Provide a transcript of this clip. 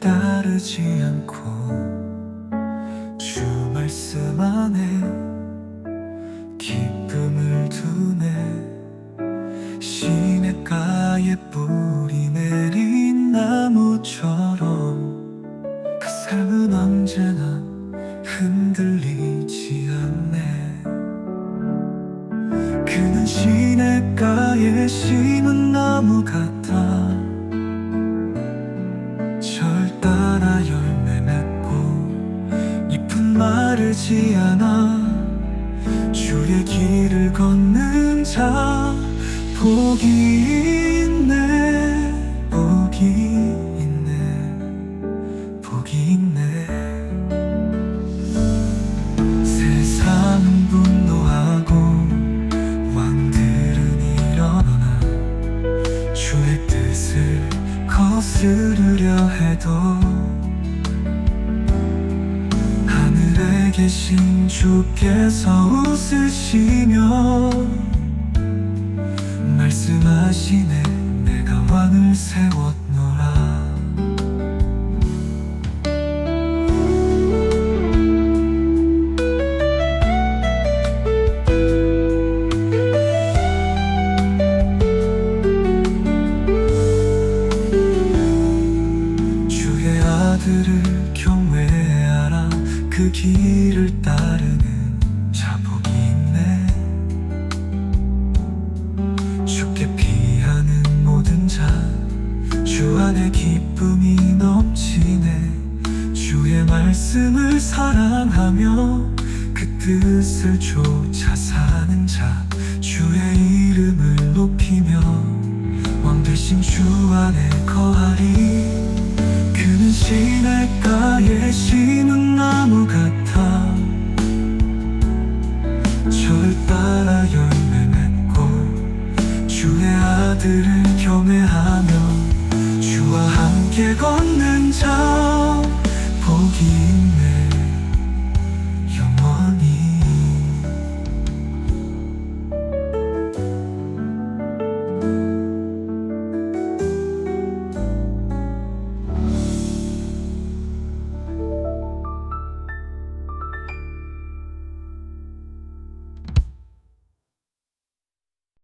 따르지 않고 주 말씀 안에 기쁨을 두네. 시냇가에 뿌리 내린 나무처럼 그 삶은 언제나 흔들리지 않네. 그는 시냇가에 심은 나무 같아 마르지 않아. 주의 길을 걷는 자 복이 있네 복이 있네 복이 있네. 세상은 분노하고 왕들은 일어나. 주의 뜻을 거스르려 해도 계신 주께서 웃으시며 말씀하시네 내가 왕을 세웠노라. 주의 아들을 그 길을 따르는 자복이 있네. 주께 피하는 모든 자주 안에 기쁨이 넘치네. 주의 말씀을 사랑하며 그 뜻을 쫓아 사는 자 주의 이름을 높이며 왕 되신 주 안에 거하리. 그는 시냇 따라 열매 맺고 주의 아들을 걷는